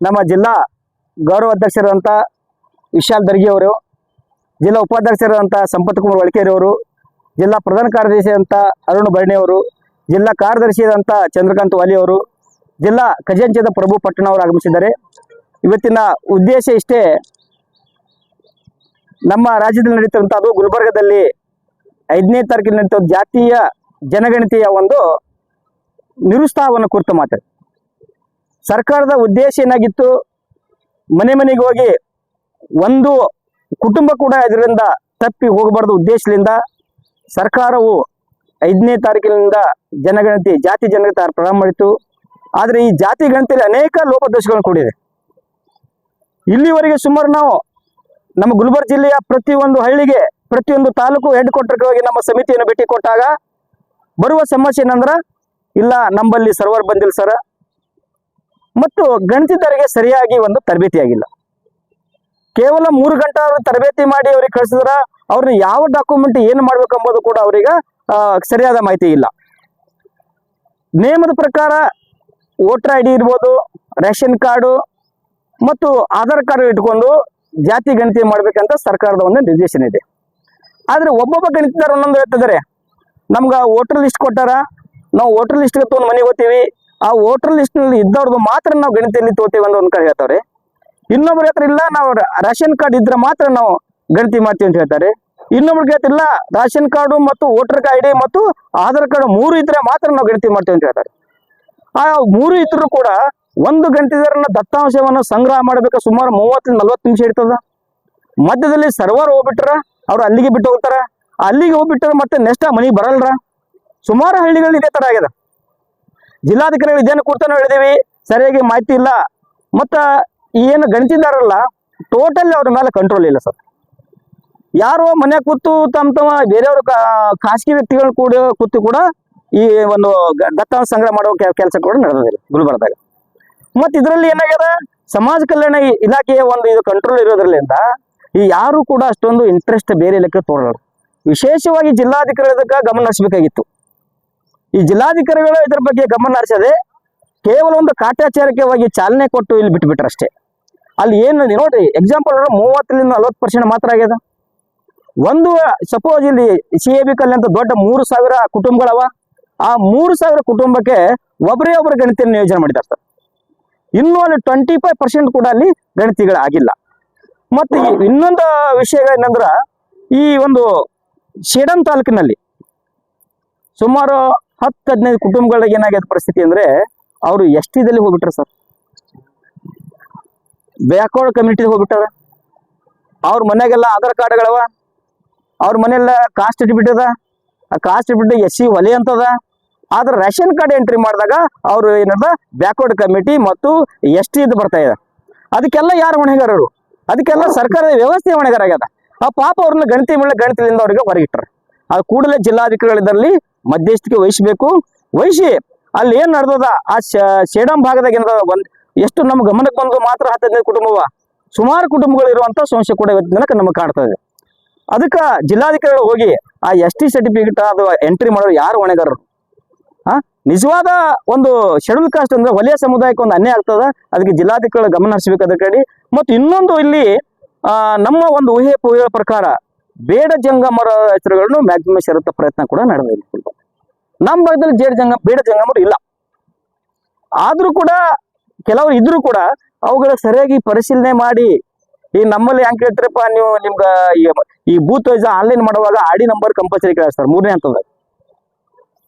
ನಮ್ಮ ಜಿಲ್ಲಾ ಗೌರವ ಅಧ್ಯಕ್ಷರಾದಂಥ ವಿಶಾಲ್ ದರ್ಗಿ ಅವರು, ಜಿಲ್ಲಾ ಉಪಾಧ್ಯಕ್ಷರಾದಂಥ ಸಂಪತ್ ಕುಮಾರ್ ಒಳಕೇರಿ ಅವರು, ಜಿಲ್ಲಾ ಪ್ರಧಾನ ಕಾರ್ಯದರ್ಶಿ ಅಂತ ಅರುಣ್ ಬರ್ಣಿ ಜಿಲ್ಲಾ ಅಂತ ಚಂದ್ರಕಾಂತ್ ವಾಲಿ ಅವರು, ಜಿಲ್ಲಾ ಖಜಾಂಚದ ಪ್ರಭು ಪಟ್ಟಣ ಅವರು ಆಗಮಿಸಿದ್ದಾರೆ. ಇವತ್ತಿನ ಉದ್ದೇಶ ಇಷ್ಟೇ, ನಮ್ಮ ರಾಜ್ಯದಲ್ಲಿ ನಡೀತಿರುವಂಥ ಅದು ಗುಲ್ಬರ್ಗದಲ್ಲಿ ಐದನೇ ತಾರೀಕಿನ ಜಾತೀಯ ಜನಗಣತಿಯ ಒಂದು ನಿರುತ್ಸಾಹವನ್ನು ಕುರಿತು ಮಾತು. ಸರ್ಕಾರದ ಉದ್ದೇಶ ಏನಾಗಿತ್ತು? ಮನೆ ಮನೆಗೆ ಹೋಗಿ ಒಂದು ಕುಟುಂಬ ಕೂಡ ಇದರಿಂದ ತಪ್ಪಿ ಹೋಗಬಾರ್ದು ಉದ್ದೇಶದಿಂದ ಸರ್ಕಾರವು ಐದನೇ ತಾರೀಕಿನಿಂದ ಜನಗಣತಿ, ಜಾತಿ ಜನಗಣತಿ ಪ್ರಾರಂಭ ಮಾಡಿತು ಆದರೆ ಈ ಜಾತಿ ಗಣತಿಯಲ್ಲಿ ಅನೇಕ ಲೋಪದೋಷಗಳನ್ನು ಕೂಡಿದೆ. ಇಲ್ಲಿವರೆಗೆ ಸುಮಾರು ನಾವು ನಮ್ಮ ಗುಲ್ಬರ್ಗ ಜಿಲ್ಲೆಯ ಪ್ರತಿಯೊಂದು ಹಳ್ಳಿಗೆ, ಪ್ರತಿಯೊಂದು ತಾಲೂಕು ಹೆಡ್ ಹೋಗಿ ನಮ್ಮ ಸಮಿತಿಯನ್ನು ಭೇಟಿ ಕೊಟ್ಟಾಗ ಬರುವ ಸಮಸ್ಯೆ ಏನಂದ್ರ, ಇಲ್ಲ, ನಂಬಲ್ಲಿ ಸರ್ವರ್ ಬಂದಿಲ್ಲ ಸರ್ ಮತ್ತು ಗಣಿತದಾರಿಗೆ ಸರಿಯಾಗಿ ಒಂದು ತರಬೇತಿ ಆಗಿಲ್ಲ. ಕೇವಲ ಮೂರು ಗಂಟೆ ಅವರು ತರಬೇತಿ ಮಾಡಿ ಅವ್ರಿಗೆ ಕಳಿಸಿದ್ರ ಅವ್ರನ್ನ ಯಾವ ಡಾಕ್ಯುಮೆಂಟ್ ಏನು ಮಾಡ್ಬೇಕು ಕೂಡ ಅವರಿಗೆ ಸರಿಯಾದ ಮಾಹಿತಿ ಇಲ್ಲ. ನಿಯಮದ ಪ್ರಕಾರ ವೋಟರ್ ಐ ಡಿ ಇರ್ಬೋದು, ರೇಷನ್ ಕಾರ್ಡು ಮತ್ತು ಆಧಾರ್ ಕಾರ್ಡ್ ಇಟ್ಕೊಂಡು ಜಾತಿ ಗಣತಿ ಮಾಡ್ಬೇಕಂತ ಸರ್ಕಾರದ ಒಂದು ನಿರ್ದೇಶನ ಇದೆ. ಆದರೆ ಒಬ್ಬೊಬ್ಬ ಗಣಿತದಾರ ಒಂದೊಂದು ಹೇಳ್ತಿದ್ದಾರೆ. ನಮ್ಗೆ ವೋಟರ್ ಲಿಸ್ಟ್ ಕೊಟ್ಟಾರ, ನಾವು ವೋಟರ್ ಲಿಸ್ಟ್ಗೆ ತೊಗೊಂಡು ಮನೆಗೆ ಹೋಗ್ತೀವಿ ಆ ವೋಟರ್ ಲಿಸ್ಟ್ನಲ್ಲಿ ಇದ್ದವ್ರದ್ದು ಮಾತ್ರ ನಾವು ಗಣಿತಿಯಲ್ಲಿ ತೋತೀವಿ ಅಂತ ಒಂದ್ ಕಡೆ ಹೇಳ್ತಾವ್ರೆ ಇನ್ನೊಬ್ರು ಇಲ್ಲ, ನಾವು ರೇಷನ್ ಕಾರ್ಡ್ ಇದ್ರೆ ಮಾತ್ರ ನಾವು ಗಣತಿ ಮಾಡ್ತೀವಿ ಅಂತ ಹೇಳ್ತಾರೆ. ಇನ್ನೊಬ್ರಿಗೆ ಹೇಳ್ತಿಲ್ಲ ರೇಷನ್ ಕಾರ್ಡು ಮತ್ತು ವೋಟರ್ ಐ ಮತ್ತು ಆಧಾರ್ ಕಾರ್ಡ್ ಮೂರು ಇದ್ರೆ ಮಾತ್ರ ನಾವು ಗಣತಿ ಮಾಡ್ತೀವಿ ಅಂತ ಹೇಳ್ತಾರೆ. ಆ ಮೂರು ಇದ್ರು ಕೂಡ ಒಂದು ಗಂಟೆದಾರನ ದತ್ತಾಂಶವನ್ನು ಸಂಗ್ರಹ ಮಾಡಬೇಕು ಸುಮಾರು ಮೂವತ್ತರಿಂದ ನಲ್ವತ್ತು ನಿಮಿಷ ಇರ್ತದ ಮಧ್ಯದಲ್ಲಿ ಸರ್ವರ್ ಹೋಗ್ಬಿಟ್ರ, ಅವ್ರು ಅಲ್ಲಿಗೆ ಬಿಟ್ಟು ಹೋಗ್ತಾರ? ಅಲ್ಲಿಗೆ ಹೋಗ್ಬಿಟ್ರ ಮತ್ತೆ ನೆಕ್ಸ್ಟ್ ಮನೆಗೆ ಬರಲ್ರ? ಸುಮಾರು ಹಳ್ಳಿಗಳಲ್ಲಿ ಇದೇ ತರ ಆಗ್ಯದ ಜಿಲ್ಲಾಧಿಕಾರಿಗಳು ಇದೇನು ಕೊಡ್ತಾನೆ ಹೇಳಿದೀವಿ, ಸರಿಯಾಗಿ ಮಾಹಿತಿ ಇಲ್ಲ. ಮತ್ತ ಏನು ಗಣಿತಿದಾರಲ್ಲ ಟೋಟಲ್ ಅವ್ರ ಮೇಲೆ ಕಂಟ್ರೋಲ್ ಇಲ್ಲ ಸರ್. ಯಾರೋ ಮನೆ ಕೂತು ತಮ್ಮ ತಮ್ಮ ಬೇರೆಯವರು ಖಾಸಗಿ ವ್ಯಕ್ತಿಗಳು ಕೂಡ ಕೂತು ಕೂಡ ಈ ಒಂದು ದತ್ತಾಂಶ ಸಂಗ್ರಹ ಮಾಡುವ ಕೆಲಸ ಕೂಡ ನಡೆದಿಲ್ಲ ಗುಲ್ಬರ್ಗದಾಗ. ಮತ್ತೆ ಇದರಲ್ಲಿ ಏನಾಗ್ಯದ ಸಮಾಜ ಕಲ್ಯಾಣ ಇಲಾಖೆಯ ಒಂದು ಇದು ಕಂಟ್ರೋಲ್ ಇರೋದ್ರಲ್ಲಿಂದ ಈ ಯಾರು ಕೂಡ ಅಷ್ಟೊಂದು ಇಂಟ್ರೆಸ್ಟ್ ಬೇರೆ ಲೆಕ್ಕ ತೋರಲ್ಲ ವಿಶೇಷವಾಗಿ ಜಿಲ್ಲಾಧಿಕಾರಿ ಗಮನ ಹರಿಸಬೇಕಾಗಿತ್ತು. ಈ ಜಿಲ್ಲಾಧಿಕಾರಿಗಳು ಇದ್ರ ಬಗ್ಗೆ ಗಮನ ಹರಿಸದೆ ಕೇವಲ ಒಂದು ಕಾಟಾಚಾರಕ್ಕೆವಾಗಿ ಚಾಲನೆ ಕೊಟ್ಟು ಇಲ್ಲಿ ಬಿಟ್ಬಿಟ್ರು ಅಷ್ಟೇ ಅಲ್ಲಿ ಏನು ನೋಡ್ರಿ ಎಕ್ಸಾಂಪಲ್ ಮೂವತ್ತರಿಂದ ನಲ್ವತ್ತು ಪರ್ಸೆಂಟ್ ಮಾತ್ರ ಆಗ್ಯದ. ಒಂದು ಸಪೋಸ್ ಇಲ್ಲಿ ಸಿ ಎ ಬಿ ಕಲ್ಲಿ ಅಂತ ದೊಡ್ಡ ಮೂರು ಸಾವಿರ ಕುಟುಂಬಗಳವ. ಆ ಮೂರು ಸಾವಿರ ಕುಟುಂಬಕ್ಕೆ ಒಬ್ಬರೇ ಒಬ್ಬರು ಗಣಿತ ನಿಯೋಜನೆ ಮಾಡಿದ್ದಾರೆ ಸರ್. ಇನ್ನೂ ಅಲ್ಲಿ ಟ್ವೆಂಟಿ ಫೈವ್ ಪರ್ಸೆಂಟ್ ಕೂಡ ಅಲ್ಲಿ ಗಣಿತಿಗಳು ಆಗಿಲ್ಲ ಮತ್ತು ಇನ್ನೊಂದು ವಿಷಯಗಳೇನಂದ್ರ, ಈ ಒಂದು ಶೇಡಂ ತಾಲೂಕಿನಲ್ಲಿ ಸುಮಾರು ಹತ್ತು ಹದಿನೈದು ಕುಟುಂಬಗಳಿಗೆ ಏನಾಗ್ಯದ ಪರಿಸ್ಥಿತಿ ಅಂದ್ರೆ ಅವರು ಎಸ್ ಟಿದಲ್ಲಿ ಹೋಗ್ಬಿಟ್ರ ಸರ್? ಬ್ಯಾಕ್ವರ್ಡ್ ಕಮ್ಯುನಿಟಿ ಹೋಗ್ಬಿಟ್ಟಾರ? ಅವ್ರ ಮನೆಗೆಲ್ಲ ಆಧಾರ್ ಕಾರ್ಡ್ಗಳವ? ಅವ್ರ ಮನೆಯೆಲ್ಲ ಕಾಸ್ಟ್ ಸರ್ಟಿಫಿಕೇಟ್ ಅದ? ಆ ಕಾಸ್ಟ್ ಸರ್ಟಿಫಿಕೇಟ್ ಎಸ್ ಸಿ ಒಲೆ ಅಂತದ? ಆದ್ರೆ ರೇಷನ್ ಕಾರ್ಡ್ ಎಂಟ್ರಿ ಮಾಡಿದಾಗ ಅವರು ಏನದ? ಬ್ಯಾಕ್ವರ್ಡ್ ಕಮಿಟಿ ಮತ್ತು ಎಸ್ ಟಿ ಇದು ಬರ್ತಾ ಇದೆ. ಅದಕ್ಕೆಲ್ಲ ಯಾರು ಹೊಣೆಗಾರರು? ಅದಕ್ಕೆಲ್ಲ ಸರ್ಕಾರದ ವ್ಯವಸ್ಥೆ ಹೊಣೆಗಾರ ಆಗ್ಯದ ಆ ಪಾಪ ಅವ್ರನ್ನ ಗಣತಿ ಮೇಲೆ ಗಣತಿಯಿಂದ ಅವರಿಗೆ ಹೊರಗಿಟ್ರ. ಆ ಕೂಡಲೇ ಜಿಲ್ಲಾಧಿಕಾರಿಗಳಿದ್ರಲ್ಲಿ ಮಧ್ಯಸ್ಥಿಕೆ ವಹಿಸಬೇಕು. ವಹಿಸಿ ಅಲ್ಲಿ ಏನ್ ನಡೆದದ? ಆ ಶೇಡಂ ಭಾಗದಾಗ ಏನದ ಒಂದ್ ಎಷ್ಟು ನಮ್ಮ ಗಮನಕ್ಕೆ ಬಂದು ಮಾತ್ರ ಹತ್ತೈದು ಕುಟುಂಬವ. ಸುಮಾರು ಕುಟುಂಬಗಳು ಇರುವಂತ ಸಮಸ್ಯೆ ಕೂಡ ಇವತ್ತಿನ ದಿನಕ್ಕೆ ನಮಗೆ ಕಾಣ್ತದೆ ಅದಕ್ಕೆ ಜಿಲ್ಲಾಧಿಕಾರಿಗಳು ಹೋಗಿ ಆ ಎಸ್ ಟಿ ಸರ್ಟಿಫಿಕೇಟ್ ಅದು ಎಂಟ್ರಿ ಮಾಡೋರು ಯಾರು ಹೊಣೆಗಾರರು? ಆ? ನಿಜವಾದ ಒಂದು ಶೆಡ್ಯೂಲ್ ಕಾಸ್ಟ್ ಅಂದ್ರೆ ವಲಯ ಸಮುದಾಯಕ್ಕೆ ಒಂದು ಅನ್ಯಾಯ ಆಗ್ತದ. ಅದಕ್ಕೆ ಜಿಲ್ಲಾಧಿಕಾರಿಗಳು ಗಮನ ಹರಿಸಬೇಕು ಅದ್ರ ಕಡೆ ಮತ್ತು ಇನ್ನೊಂದು ಇಲ್ಲಿ ನಮ್ಮ ಒಂದು ಊಹೆ ಪೂಹೆ ಪ್ರಕಾರ ಬೇಡ ಜಂಗಮರ ಹೆಸರುಗಳನ್ನು ಮ್ಯಾಕ್ಸಿಮಮ್ ಶರತ್ತ ಪ್ರಯತ್ನ ಕೂಡ ನಡೆದಿದೆ ನಮ್ಮ ಭಾಗದಲ್ಲಿ ಜೇಡ ಜಂಗ, ಬೇಡ ಜಂಗಮರು ಇಲ್ಲ. ಆದ್ರೂ ಕೂಡ ಕೆಲವರು ಇದ್ರೂ ಕೂಡ ಅವುಗಳ ಸರಿಯಾಗಿ ಪರಿಶೀಲನೆ ಮಾಡಿ, ಈ ನಮ್ಮಲ್ಲಿ ಹೆಂಗ್ ಕೇಳ್ತಾರಪ್ಪ ನೀವು ನಿಮ್ಗ ಈ- ಬೂತ್ ವೈಸ್ ಆನ್ಲೈನ್ ಮಾಡುವಾಗ ಆಡಿ ನಂಬರ್ ಕಂಪಲ್ಸರಿ ಕೇಳಿಸ್ತಾರೆ ಮೂರನೇ ಹಂತದ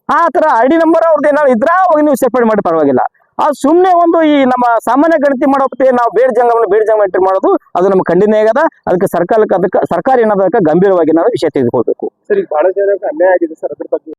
ಆ ತರ ಡಿ ನಂಬರ್ ಅವ್ರದ್ದು ಏನಾದ್ರು ಇದ್ರ, ಅವಾಗ ನೀವು ಸೆಪರೇಟ್ ಮಾಡಿ ಪರವಾಗಿಲ್ಲ. ಆ ಸುಮ್ಮನೆ ಒಂದು ಈ ನಮ್ಮ ಸಾಮಾನ್ಯ ಗಣತಿ ಮಾಡೋಕೆ ನಾವು ಬೇಡ ಜಂಗಮನ, ಬೇಡ ಜಂಗ ಎಂಟ್ರಿ ಮಾಡೋದು, ಅದು ನಮ್ಮ ಖಂಡನೆ ಆಗದ. ಅದಕ್ಕೆ ಸರ್ಕಾರಕ್ಕೆ ಅದಕ್ಕೆ, ಸರ್ಕಾರ ಏನಾದಕ್ಕೆ ಗಂಭೀರವಾಗಿ ನಾವು ವಿಷಯ ತೆಗೆದುಕೊಳ್ಬೇಕು. ಸರ್ ಈಗ ಬಹಳ ಜನಕ್ಕೆ ಅನ್ಯಾಯ ಆಗಿದೆ ಸರ್ ಅದ್ರ ಬಗ್ಗೆ.